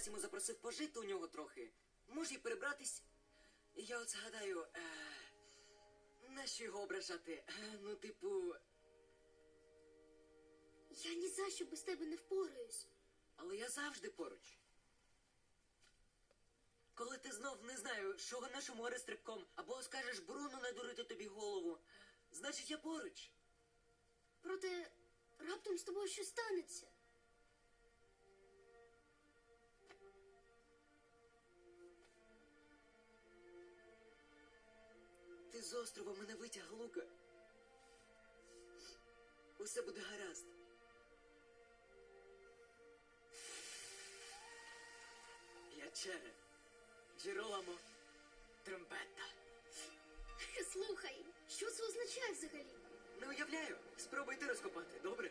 Масімо запросив пожити у нього трохи. Може й перебратись. Я от згадаю, е, нащо його ображати? Е, ну, типу, Я ні за що без тебе не впораюсь. але я завжди поруч. Коли ти знов не знаю, що нашому горе стрибком, або скажеш Бруно надурити тобі голову, значить я поруч. Проте раптом з тобою щось станеться. Ти з острова мене витяг, Лука. Усе буде гаразд. П'ячере, Джероламо, трембета. Слухай, що це означає взагалі? Не уявляю. Спробуй ти розкопати, добре?